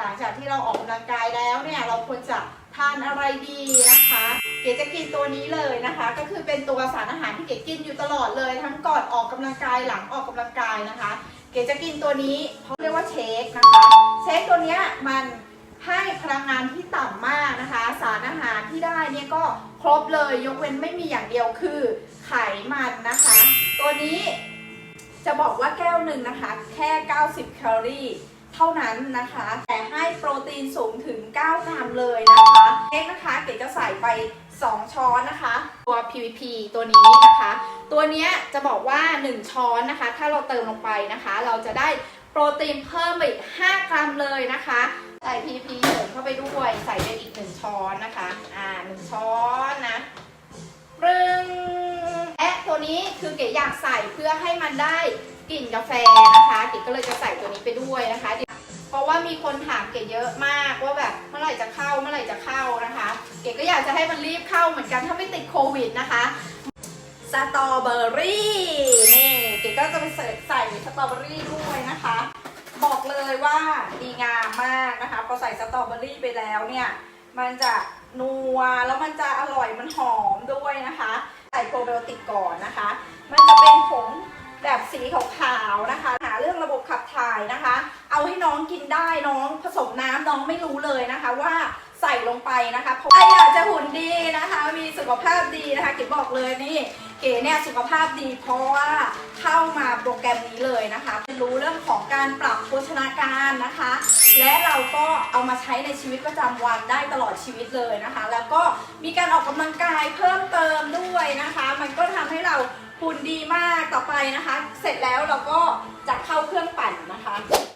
หลังจากที่เราออกกำลังกายแล้วเนี่ยเราควรจะทานอะไรดีนะคะ เก๋จะกินตัวนี้เลยนะคะ ก็คือเป็นตัวสารอาหารที่เก๋กินอยู่ตลอดเลย ทั้งก่อนออกกำลังกายหลังออกกำลังกายนะคะ เก๋จะกินตัวนี้เขาเรียกว่าเชคนะคะเชคตัวเนี้ยมันให้พลังงานที่ต่ำมากนะคะ สารอาหารที่ได้เนี่ยก็ครบเลยยกเว้นไม่มีอย่างเดียวคือไขมันนะคะ ตัวนี้จะบอกว่าแก้วหนึ่งนะคะ แค่ 90 แคลอรี่ ท่านั้นนะคะ แต่ให้โปรตีนสูงถึง 9 กรัมเลยนะคะเค้กนะคะเก๋จะใส่ไป 2 ช้อนนะคะ ตัว PVP ตัวนี้นะคะ ตัวเนี้ยจะบอกว่า 1 ช้อนนะคะ ถ้าเราเติมลงไปนะคะ เราจะได้โปรตีนเพิ่มไปอีก 5 กรัมเลยนะคะใส่ PVP เสริมเข้าไปด้วย ใส่ไปอีก 1 ช้อนนะคะ อ่า 1 ช้อนนะปรึงและตัวนี้คือเก๋อยากใส่เพื่อให้มันได้กลิ่นกาแฟนะคะ เก๋ก็เลยจะใส่ตัวนี้ไปด้วยนะคะ เพราะว่ามีคนถามเก๋เยอะมากว่าแบบเมื่อไหร่จะเข้าเมื่อไหร่จะเข้านะคะ เก๋ก็อยากจะให้มันรีบเข้าเหมือนกันถ้าไม่ติดโควิดนะคะสตรอเบอรี่นี่เก๋ก็จะไปใส่ใส่สตรอเบอรี่ด้วยนะคะ บอกเลยว่าดีงามมากนะคะพอใส่สตรอเบอรี่ไปแล้วเนี่ยมันจะนัวแล้วมันจะอร่อยมันหอมด้วยนะคะ ใส่โปรไบโอติกก่อนนะคะ มันจะเป็นผงแบบสีขาวๆนะคะ หาเรื่องระบบขับถ่าย นะคะ เอาให้น้องกินได้น้องผสมน้ำน้องไม่รู้เลยนะคะว่าใส่ลงไปนะคะใครอยากจะหุ่นดีนะคะ มีสุขภาพดีนะคะเก๋บอกเลยนี่เก๋เนี่ยสุขภาพดี เพราะว่าเข้ามาโปรแกรมนี้เลยนะคะเรียนรู้เรื่องของการปรับโภชนาการนะคะ และเราก็เอามาใช้ในชีวิตประจำวันได้ตลอดชีวิตเลยนะคะ แล้วก็มีการออกกำลังกายเพิ่มเติมด้วยนะคะ มันก็ทำให้เราหุ่นดีมากต่อไปนะคะ เสร็จแล้วเราก็จะเข้าเครื่องปั่นนะคะ Tchau!